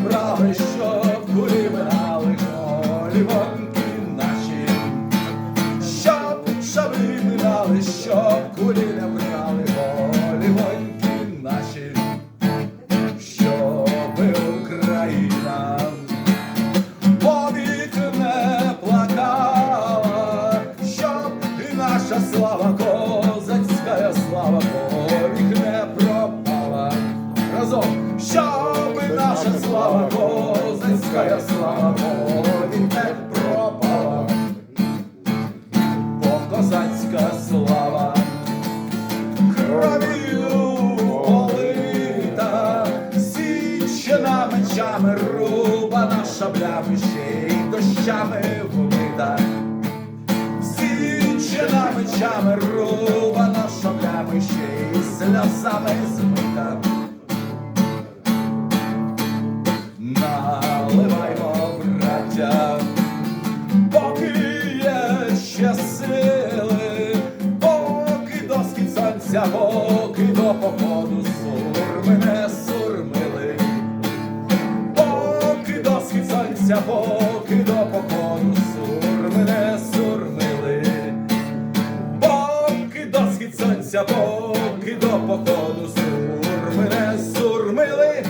брали, що брали колівонки наші, щоб щоб вибирали, щоб кулі не брали, колівоньки наші, щоб Україна повік не плакала, щоб і наша слава. Козацька слава волі не пропала, бо козацька слава кров'ю полита, січена мечами рубана шаблями ще й дощами вмита. Січена мечами рубана шаблями ще й сльозами змита. Ся боки до походу сур мене сурмили, поки до схід сонця, поки до походу сур мене сурмили, поки до схід сонця, поки до походу сур мене сурмили.